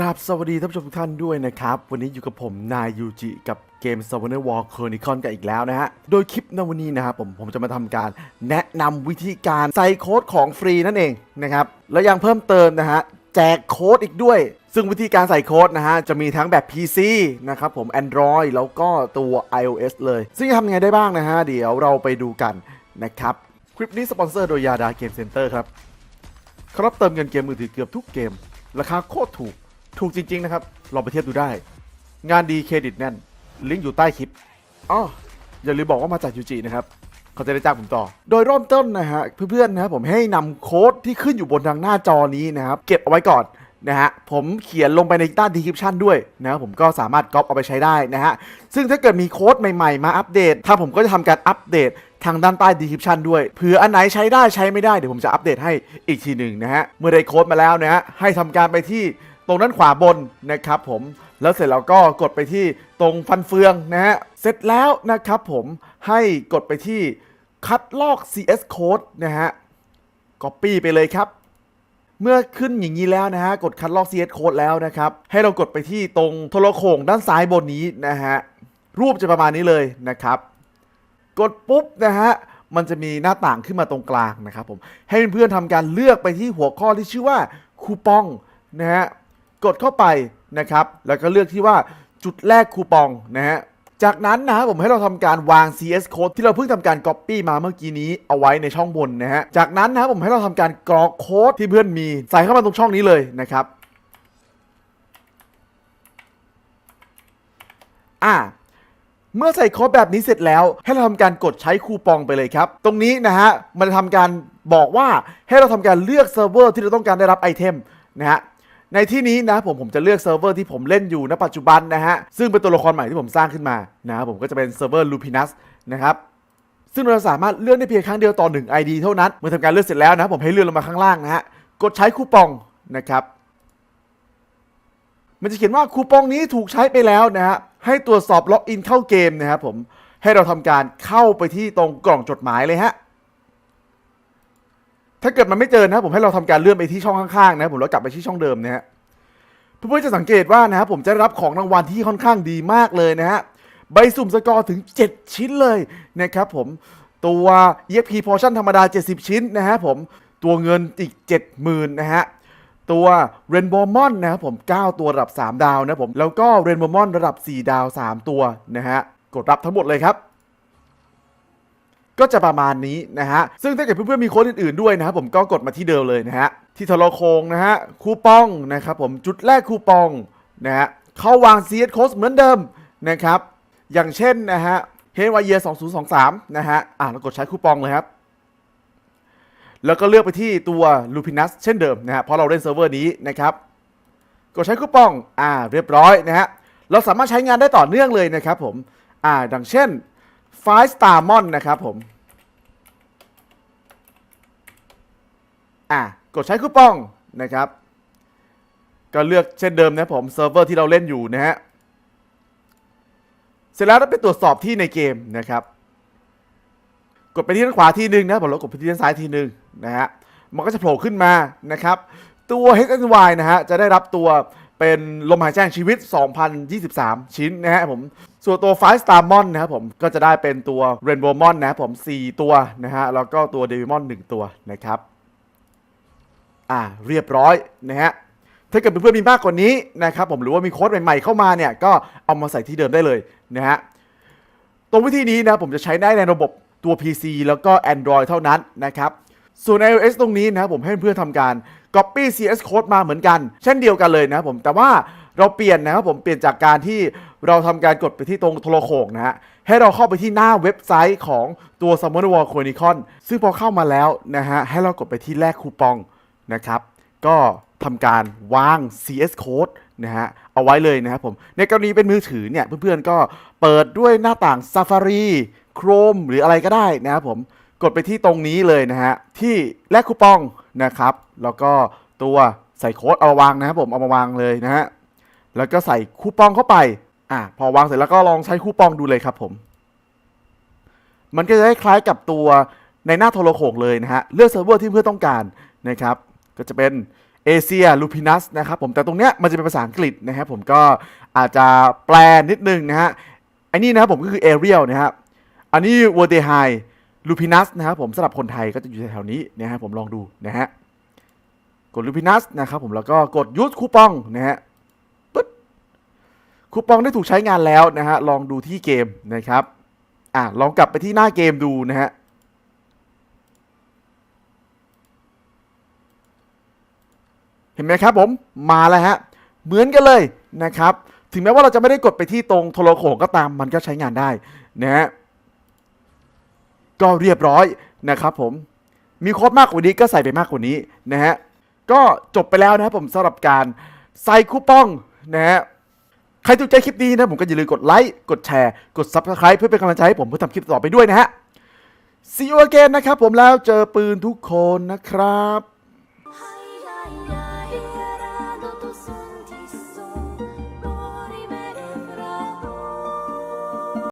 ครับสวัสดีท่านผู้ชมทุกท่านด้วยนะครับ วันนี้อยู่กับผมนายยูจิกับเกม s u r v i v a l War Chronicle กันอีกแล้วนะฮะ โดยคลิปในวันนี้นะครับผมผมจะมาทำการแนะนำวิธีการใส่โค้ดของฟรีนั่นเองนะครับ แล้วยังเพิ่มเติมนะฮะ แจกโค้ดอีกด้วย ซึ่งวิธีการใส่โค้ดนะฮะ จะมีทั้งแบบ PC นะครับผม Android แล้วก็ตัว iOS เลย ซึ่งจะทำยังไงได้บ้างนะฮะ เดี๋ยวเราไปดูกันนะครับ คลิปนี้สปอนเซอร์โดยยาดาเกมเซ็นเตอร์ครับ ครับเติมเงินเกมมือถือเกือบทุกเกม ราคาโคตรถูก ถูกจริง ๆ นะครับ ลองไปเทียบดูได้ งานดีเครดิตแน่น ลิงก์อยู่ใต้คลิปอ๋ออย่าลืมบอกว่ามาจากยูจินะครับเขาจะได้จ้างผมต่อ โดยเริ่มต้นนะฮะเพื่อนๆนะครับผมให้นำโค้ดที่ขึ้นอยู่บนทางหน้าจอนี้นะครับ เก็บเอาไว้ก่อนนะฮะผมเขียนลงไปในด้าดีคริปชันด้วยนะครับผมก็สามารถก๊อปเอาไปใช้ได้นะฮะซึ่งถ้าเกิดมีโค้ดใหม่ๆ มาอัปเดตถ้าผมก็จะทำการอัปเดตทางด้านใต้ดีคริปชันด้วยเผื่ออันไหนใช้ได้ใช้ไม่ได้เดี๋ยวผมจะอัปเดตให้อีกทีหนึ่งนะฮะเมื่อได้โค้ดมาแล้วนะฮะให้ทำการไปที่ ตรงด้านขวาบนนะครับผมแล้วเสร็จแล้วก็กดไปที่ตรงฟันเฟืองนะฮะเสร็จแล้วนะครับผมให้กดไปที่คัดลอก CS code นะฮะ copy ไปเลยครับ เมื่อขึ้นอย่างนี้แล้วนะฮะ กดคัดลอก CS code แล้วนะครับ ให้เรากดไปที่ตรงโทรโขงด้านซ้ายบนนี้นะฮะ รูปจะประมาณนี้เลยนะครับ กดปุ๊บนะฮะ มันจะมีหน้าต่างขึ้นมาตรงกลางนะครับผม ให้เพื่อนๆทำการเลือกไปที่หัวข้อที่ชื่อว่าคูปองนะฮะ กดเข้าไปนะครับ แล้วก็เลือกที่ว่าจุดแรกคูปองนะฮะจากนั้นนะครับผมให้เราทำการวาง CS code ที่เราเพิ่งทำการ Copy มาเมื่อกี้นี้เอาไว้ในช่องบนนะฮะ จากนั้นนะครับผมให้เราทำการกรอกโค้ดที่เพื่อนมี ใส่เข้ามาตรงช่องนี้เลยนะครับ อ่าเมื่อใส่โค้ดแบบนี้เสร็จแล้ว ให้เราทำการกดใช้คูปองไปเลยครับ ตรงนี้นะฮะมันจะทำการบอกว่าให้เราทำการเลือกเซิร์ฟเวอร์ที่เราต้องการได้รับไอเทมนะฮะ ในที่นี้นะผมผมจะเลือกเซิร์ฟเวอร์ที่ผมเล่นอยู่ณปัจจุบันนะฮะ ซึ่งเป็นตัวละครใหม่ที่ผมสร้างขึ้นมานะครับผมก็จะเป็นเซิร์ฟเวอร์ Lupinas นะครับซึ่งเราสามารถเลื่อนได้เพียงครั้งเดียวต่อ 1 ID เท่านั้นเมื่อทำการเลือกเสร็จแล้วนะผมให้เลื่อนลงมาข้างล่างนะฮะกดใช้คูปองนะครับมันจะเขียนว่าคูปองนี้ถูกใช้ไปแล้วนะฮะให้ตรวจสอบล็อกอินเข้าเกมนะครับผมให้เราทำการเข้าไปที่ตรงกล่องจดหมายเลยฮะ ถ้าเกิดมันไม่เจอนะครับผมให้เราทำการเลื่อนไปที่ช่องข้างๆนะผมแล้วกลับไปที่ช่องเดิมนะฮะเพื่อนๆจะสังเกตว่านะครับผมจะรับของรางวัลที่ค่อนข้างดีมากเลยนะฮะใบสุ่มสกอร์ถึง 7 ชิ้นเลยนะครับผมตัว EXP Portion ธรรมดา 70 ชิ้นนะฮะผมตัวเงินอีก 70,000นะฮะตัว Rainbow Mon นะครับผม 9 ตัวระดับ 3 ดาวนะผม แล้วก็ Rainbow Mon ระดับ 4 ดาว 3 ตัวนะฮะ กดรับทั้งหมดเลยครับ ก็จะประมาณนี้นะฮะ ซึ่งถ้าเกิดเพื่อนๆมีโค้ดอื่นๆด้วยนะครับผมก็กดมาที่เดิมเลยนะฮะ ที่ทรโคงนะฮะ คูปองนะครับผม จุดแรกคูปองนะฮะ เข้าวาง CS Code เหมือนเดิมนะครับ อย่างเช่นนะฮะ h e y e a 2023นย์สองสามนะฮะ อ่าเรากดใช้คูปองเลยครับ แล้วก็เลือกไปที่ตัว Lupinus เช่นเดิมนะฮะ เพราะเราเล่นเซิร์ฟเวอร์นี้นะครับ กดใช้คูปอง อ่า เรียบร้อยนะฮะ เราสามารถใช้งานได้ต่อเนื่องเลยนะครับผม อ่า ดังเช่น f i Star Mon นนะครับผม อะ กดใช้คูปองนะครับ ก็เลือกเช่นเดิมนะผมเซิร์ฟเวอร์ที่เราเล่นอยู่นะฮะ เสร็จแล้วเราไปตรวจสอบที่ในเกมนะครับ กดไปที่ด้านขวาทีหนึ่งนะผมแล้วกดไปที่ด้านซ้ายทีหนึ่งนะฮะ มันก็จะโผล่ขึ้นมานะครับ ตัว HNY นะฮะ จะได้รับตัว เป็นลมหายใจแห่งชีวิต 2023 ชิ้นนะฮะผม ส่วนตัว Five Star Mon นะครับผมก็จะได้เป็นตัว Rainbow Mon นะครับผม 4 ตัวนะฮะ แล้วก็ตัว Devil Mon 1ตัวนะครับ อ่าเรียบร้อยนะฮะถ้าเกิดเพื่อนๆมีมากกว่านี้นะครับผมหรือว่ามีโค้ดใหม่ๆเข้ามาเนี่ยก็เอามาใส่ที่เดิมได้เลยนะฮะตรงวิธีนี้นะผมจะใช้ได้ในระบบตัว PC แล้วก็ Android เท่านั้นนะครับ ส่วน iOS ตรงนี้นะครับผมให้เพื่อนๆทำการ Copy CS Code มาเหมือนกัน เช่นเดียวกันเลยนะครับผมแต่ว่าเราเปลี่ยนนะครับผมเปลี่ยนจากการที่เราทำการกดไปที่ตรงโทรโขงนะฮะให้เราเข้าไปที่หน้าเว็บไซต์ของตัว s u m m o n War Chronicle ซึ่งพอเข้ามาแล้วนะฮะให้เรากดไปที่แลกคูปองนะครับก็ทำการวาง CS Code นะฮะเอาไว้เลยนะครับผมในกรณีเป็นมือถือเนี่ยเพื่อนๆก็เปิดด้วยหน้าต่าง Safari Chrome หรืออะไรก็ได้นะครับผม กดไปที่ตรงนี้เลยนะฮะ ที่แลกคูปองนะครับ แล้วก็ตัวใส่โค้ดเอามาวางนะครับผม เอามาวางเลยนะฮะ แล้วก็ใส่คูปองเข้าไป อะ พอวางเสร็จแล้วก็ลองใช้คูปองดูเลยครับผม มันก็จะคล้ายกับตัวในหน้าโทรโขงเลยนะฮะ เลือกเซิร์ฟเวอร์ที่เพื่อต้องการนะครับ ก็จะเป็นเอเชียลูพินัสนะครับผม แต่ตรงเนี้ยมันจะเป็นภาษาอังกฤษนะครับผมก็อาจจะแปลนิดนึงนะฮะ ไอ้นี่นะครับผมก็คือเอเรียลนะครับอันนี้วอเดไฮ ลูพินัสนะครับผมสำหรับคนไทยก็จะอยู่แถวๆนี้นะฮะผมลองดูนะฮะกดลูพินัสนะครับผมแล้วก็กดยูสคูปองนะฮะปึ๊ดคูปองได้ถูกใช้งานแล้วนะฮะลองดูที่เกมนะครับอะลองกลับไปที่หน้าเกมดูนะฮะเห็นไหมครับผมมาแล้วฮะเหมือนกันเลยนะครับ ถึงแม้ว่าเราจะไม่ได้กดไปที่ตรงโทรโขงก็ตามมันก็ใช้งานได้นะฮะ ก็เรียบร้อยนะครับผมมีโค้ดมากกว่านี้ก็ใส่ไปมากกว่านี้นะฮะก็จบไปแล้วนะครับผมสำหรับการใส่คูปองนะฮะใครถูกใจคลิปนี้นะผมก็อย่าลืมกดไลค์กดแชร์กด Subscribe เพื่อเป็นกำลังใจให้ผมเพื่อทำคลิปต่อไปด้วยนะฮะ See you again นะครับผมแล้วเจอปืนทุกคนนะครับ